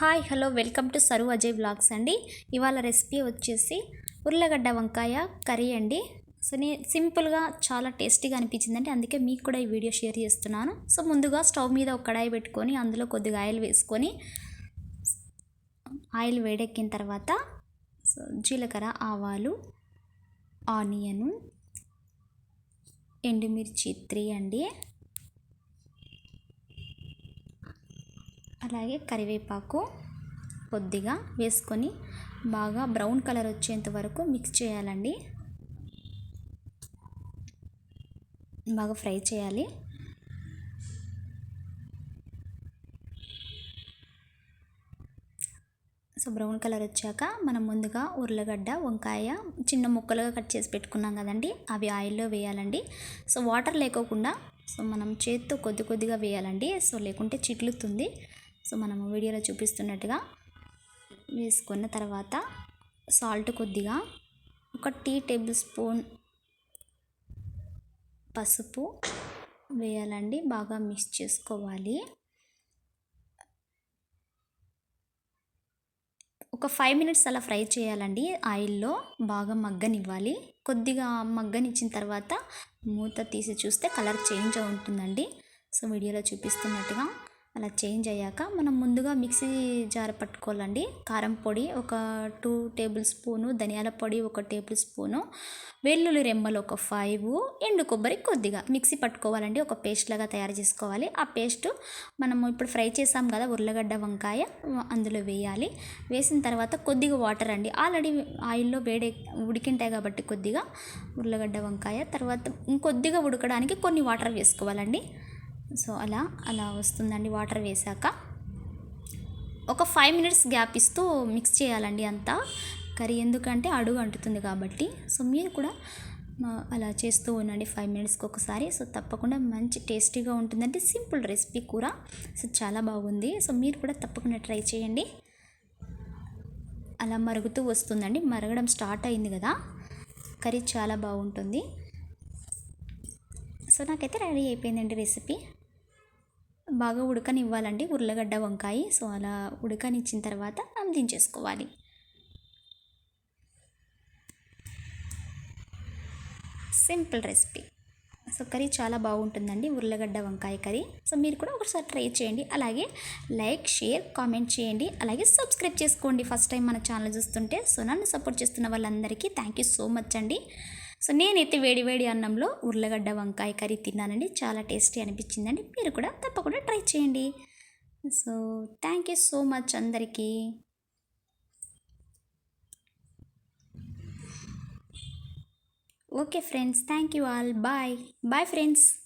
Hi hello welcome to Saru Ajay vlogs అండి. ఇవాళ recipe వచ్చేసి ఉర్లగడ్డ వంకాయ కర్రీ అండి. సో నే సింపుల్గా చాలా టేస్టీగా అనిపించిందండి. అందుకే మీకు కూడా ఈ వీడియో షేర్ చేస్తున్నాను. సో ముందుగా స్టవ్ మీద ఒక కడాయి పెట్టుకొని అందులో కొద్దిగా ఆయిల్ వేసుకొని ఆయిల్ వేడెక్కిన తర్వాత సో జీలకర్ర ఆవాలు ఆనియను ఎండుమిర్చి త్రీ అండి. అలాగే కరివేపాకు కొద్దిగా వేసుకొని బాగా బ్రౌన్ కలర్ వచ్చేంత వరకు మిక్స్ చేయాలండి. బాగా ఫ్రై చేయాలి. సో బ్రౌన్ కలర్ వచ్చాక మనం ముందుగా ఉర్లగడ్డ వంకాయ చిన్న ముక్కలుగా కట్ చేసి పెట్టుకున్నాం కదండి అవి ఆయిల్లో వేయాలండి. సో వాటర్ లేకోకుండా సో మనం చేత్తో కొద్ది కొద్దిగా వేయాలండి. సో లేకుంటే చిట్లుతుంది. సో మనము వీడియోలో చూపిస్తున్నట్టుగా వేసుకున్న తర్వాత సాల్ట్ కొద్దిగా ఒక టీ టేబుల్ స్పూన్ పసుపు వేయాలండి బాగా మిక్స్ చేసుకోవాలి. ఒక ఫైవ్ మినిట్స్ అలా ఫ్రై చేయాలండి ఆయిల్లో బాగా మగ్గనివ్వాలి. కొద్దిగా మగ్గనిచ్చిన తర్వాత మూత తీసి చూస్తే కలర్ చేంజ్ ఉంటుందండి సో వీడియోలో చూపిస్తున్నట్టుగా అలా చేంజ్ అయ్యాక మనం ముందుగా మిక్సీ జార్ పట్టుకోవాలండి. కారం పొడి ఒక టూ టేబుల్ స్పూను ధనియాల పొడి ఒక టేబుల్ స్పూను వెల్లుల్లి రెమ్మలు ఒక ఫైవ్ ఎండు కొబ్బరి కొద్దిగా మిక్సీ పట్టుకోవాలండి. ఒక పేస్ట్ లాగా తయారు చేసుకోవాలి. ఆ పేస్ట్ మనము ఇప్పుడు ఫ్రై చేసాం కదా ఉర్లగడ్డ వంకాయ అందులో వేయాలి. వేసిన తర్వాత కొద్దిగా వాటర్ అండి. ఆల్రెడీ ఆయిల్లో వేడే ఉడికింటాయి కాబట్టి కొద్దిగా ఉర్లగడ్డ వంకాయ తర్వాత ఇంకొద్దిగా ఉడకడానికి కొన్ని వాటర్ వేసుకోవాలండి. సో అలా అలా వస్తుందండి వాటర్ వేసాక ఒక ఫైవ్ మినిట్స్ గ్యాప్ ఇస్తూ మిక్స్ చేయాలండి అంతా. కర్రీ ఎందుకంటే అడుగు అంటుతుంది కాబట్టి. సో మీరు కూడా అలా చేస్తూ ఉండండి ఫైవ్ మినిట్స్కి ఒకసారి. సో తప్పకుండా మంచి టేస్టీగా ఉంటుందంటే సింపుల్ రెసిపీ కూర సో చాలా బాగుంది. సో మీరు కూడా తప్పకుండా ట్రై చేయండి. అలా మరుగుతూ వస్తుందండి. మరగడం స్టార్ట్ అయింది కదా. కర్రీ చాలా బాగుంటుంది. సో నాకైతే రెడీ అయిపోయిందండి రెసిపీ. బాగా ఉడకనివ్వాలండి. ఉర్లగడ్డ వంకాయ. సో అలా ఉడకనిచ్చిన తర్వాత మనం దించేసుకోవాలి సింపుల్ రెసిపీ. సో కర్రీ చాలా బాగుంటుందండి. ఉర్లగడ్డ వంకాయ కర్రీ. సో మీరు కూడా ఒకసారి ట్రై చేయండి. అలాగే లైక్ షేర్ కామెంట్ చేయండి. అలాగే సబ్స్క్రైబ్ చేసుకోండి. ఫస్ట్ టైం మన ఛానల్ చూస్తుంటే సో నన్ను సపోర్ట్ చేస్తున్న వాళ్ళందరికీ థ్యాంక్ యూ సో మచ్ అండి. సో నేనైతే వేడి వేడి అన్నంలో ఉర్లగడ్డ వంకాయ కర్రీ తిన్నానండి. చాలా టేస్టీ అనిపించిందండి. మీరు కూడా తప్పకుండా ట్రై చేయండి. So thank you so much అందరికీ. Okay friends thank you all. Bye. Bye friends.